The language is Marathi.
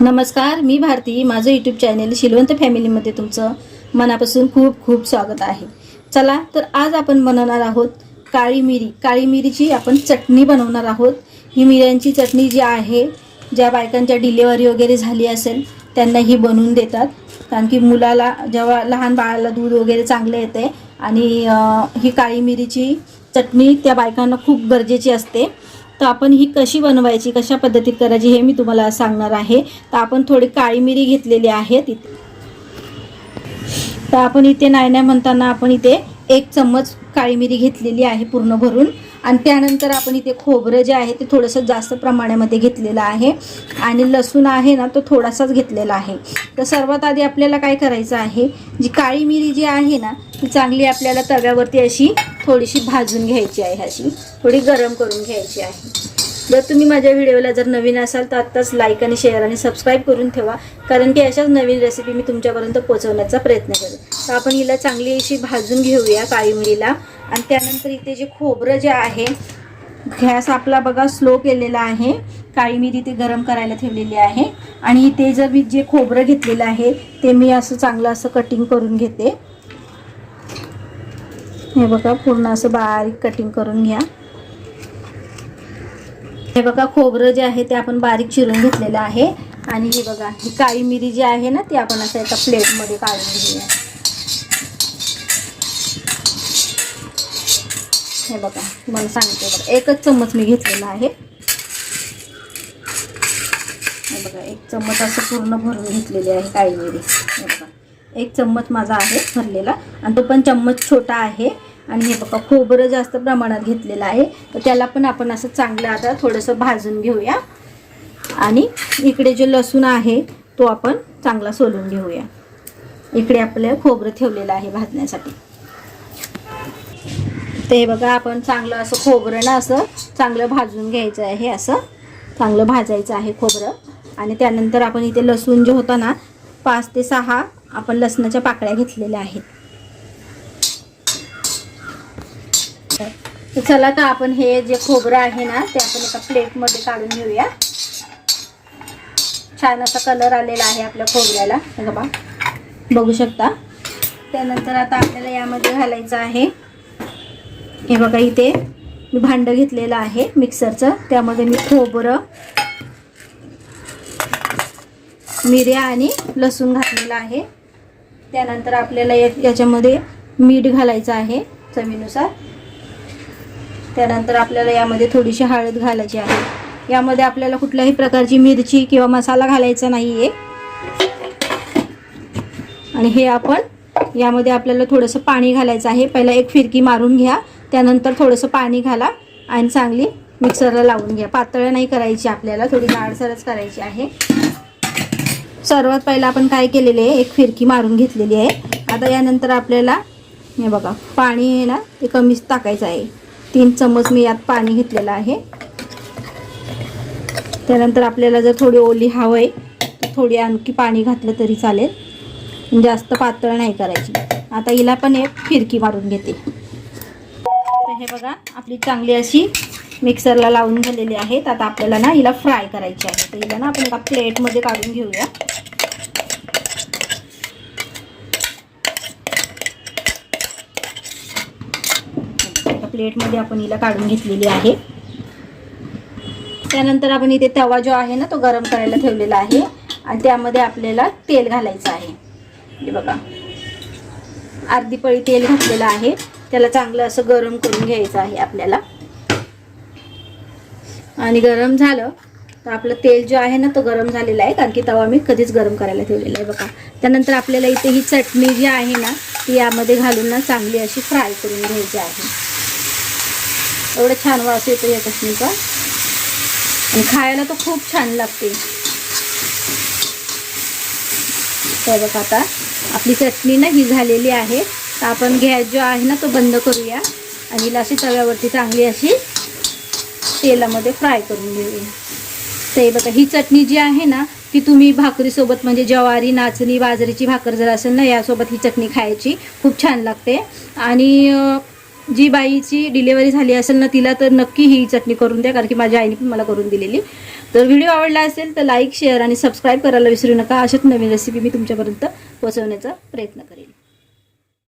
नमस्कार मी भारती. माझं यूट्यूब चॅनेल शिलवंत फॅमिलीमध्ये तुमचं मनापासून खूप खूप स्वागत आहे. चला तर आज आपण बनवणार आहोत काळी मिरी. काळी मिरीची आपण चटणी बनवणार आहोत. ही मिऱ्यांची चटणी जी आहे ज्या बायकांच्या डिलेवरी वगैरे झाली असेल त्यांना ही बनवून देतात. कारण की मुलाला जेव्हा लहान बाळाला दूध वगैरे चांगलं येते आणि ही काळी मिरीची चटणी त्या बायकांना खूप गरजेची असते. तर आपण ही कशी बनवायची कशा पद्धतीत करायची हे मी तुम्हाला सांगणार आहे. तर आपण थोडी काळी मिरी घेतलेली आहे तिथे तर आपण इथे नाही नाही म्हणताना आपण इथे एक चम्मच काळी मिरी घेतलेली आहे पूर्ण भरून. आणि त्यानंतर आपण इथे खोबरं जे आहे ते थोडंसं जास्त प्रमाणामध्ये घेतलेलं आहे. आणि लसूण आहे ना तो थोडासाच घेतलेला आहे. तर सर्वात आधी आपल्याला काय करायचं आहे जी काळी मिरी जी आहे ना ती चांगली आपल्याला तव्यावरती अशी थोडीशी भाजून घ्यायची आहे अशी. थोडी गरम करून घ्यायची आहे. जर तुम्ही माझ्या व्हिडिओला जर नवीन असाल तर आत्ताच लाईक आणि शेअर आणि सबस्क्राईब करून ठेवा. कारण की अशाच नवीन रेसिपी मी तुमच्यापर्यंत पोहोचवण्याचा प्रयत्न करेन. तर आपण हिला चांगली अशी भाजून घेऊया काळी मिरीला आणि त्यानंतर इथे जे खोबरं जे आहे गॅस आपला बघा स्लो केलेला आहे. काळी मिरी ते गरम करायला ठेवलेली आहे. आणि ते जर मी जे खोबरं घेतलेलं आहे ते मी असं चांगलं असं कटिंग करून घेते. हे बघा पूर्ण असं बारीक कटिंग करून घ्या. हे बघा खोबरं जे आहे ते आपण बारीक चिरून घेतलेलं आहे. आणि हे बघा ही काळी मिरी जी आहे ना ती आपण असं एका प्लेटमध्ये काढून घेऊया. हे बघा तुम्हाला सांगते बघा एकच चम्मच मी घेतलेला आहे. हे बघा एक चम्मच असं पूर्ण भरून घेतलेली आहे काळी मिरी. हे बघा एक चम्मच माझा आहे भरलेला. आणि तो पण चम्मच छोटा आहे. आणि हे बघा खोबरं जास्त प्रमाणात घेतलेलं आहे. तर त्याला पण आपण असं चांगलं आता थोडंसं भाजून घेऊया. आणि इकडे जे लसूण आहे तो आपण चांगला सोलून घेऊया. इकडे आपलं खोबरं ठेवलेलं आहे भाजण्यासाठी. ते बघा आपण चांगलं असं खोबरं ना असं चांगलं भाजून घ्यायचं आहे असं चांगलं भाजायचं आहे खोबरं. आणि त्यानंतर आपण इथे लसूण जे होतं ना पाच ते सहा आपण लसणाच्या पाकळ्या घेतलेल्या आहेत. तर चला तर आपण हे जे खोबरं आहे ना ते आपण एका प्लेटमध्ये काढून घेऊया. छान असा कलर आलेला आहे आपल्या खोबऱ्याला. हे बघा. बघू शकता. त्यानंतर आता आपल्याला यामध्ये घालायचं आहे. हे बघा इथे मी भांडं घेतलेलं आहे मिक्सरचं त्यामध्ये मी खोबरं मिऱ्या आणि लसूण घातलेलं आहे. त्यानंतर आपल्याला या याच्यामध्ये मीठ घालायचं आहे चवीनुसार. त्यानंतर आपल्याला यामध्ये थोडीशी हळद घालायची आहे. यामध्ये आपल्याला कुठल्याही प्रकारची मिरची किंवा मसाला घालायचा नाही आहे आणि हे आपण यामध्ये आपल्याला थोडंसं पाणी घालायचं आहे. पहिला एक फिरकी मारून घ्या. त्यानंतर थोडंसं पाणी घाला आणि चांगली मिक्सरला लावून घ्या. पातळ नाही करायची आपल्याला थोडी जाडसरच करायची आहे. सर्वात पहिला आपण काय केलेले आहे? एक फिरकी मारून घेतलेली आहे. आता यानंतर आपल्याला हे बघा पाणी आहे ना ते कमीच टाकायचं आहे. तीन चमच मी यात पाणी घेतलेलं आहे. त्यानंतर आपल्याला जर थोडी ओली हवं आहे तर थोडी आणखी पाणी घातलं तरी चालेल. जास्त पातळ नाही करायची. आता हिला पण एक फिरकी मारून घेते. तर हे बघा आपली चांगली अशी मिक्सरला लावून झालेली आहेत. आता आपल्याला ना हिला फ्राय करायची आहे. तर हिला ना आपण एका प्लेटमध्ये काढून घेऊया. प्लेटमध्ये आपण हिला काढून घेतलेली आहे. त्यानंतर आपण इथे तवा जो आहे ना तो गरम करायला ठेवलेला आहे. आणि त्यामध्ये आपल्याला तेल घालायचं आहे. हे बघा. अर्धी पळी तेल घातलेलं आहे. त्याला चांगलं असं गरम करून घ्यायचं आहे आपल्याला. आणि गरम झालं तर आपलं तेल जो आहे ना तो गरम झालेला आहे. कारण की तवा मी कधीच गरम करायला ठेवलेला आहे. बघा. त्यानंतर आपल्याला इथे ही चटणी जी आहे ना ती यामध्ये घालून ना चांगली अशी फ्राय करून घ्यायची आहे. एवढं छान वास येतो या चटणीचा आणि खायला तो खूप छान लागते. तर बघा आता आपली चटणी ना ही झालेली आहे. तर आपण गॅस जो आहे ना तो बंद करूया. आणि हिला अशी तव्यावरती चांगली अशी तेलामध्ये फ्राय करून घेऊया. तर बघा ही चटणी जी आहे ना ती तुम्ही भाकरीसोबत म्हणजे ज्वारी नाचणी बाजरीची भाकर जर असेल ना यासोबत ही चटणी खायची. खूप छान लागते. आणि जी बाईची डिलेवरी झाली असेल ना तिला तर नक्की ही चटणी करून द्या कारण की माझ्या आईने पण मला करून दिलेली. तर व्हिडिओ आवडला असेल तर लाईक शेअर आणि सबस्क्राईब करायला विसरू नका. अशाच नवीन रेसिपी मी तुमच्यापर्यंत पोहोचवण्याचा प्रयत्न करेन.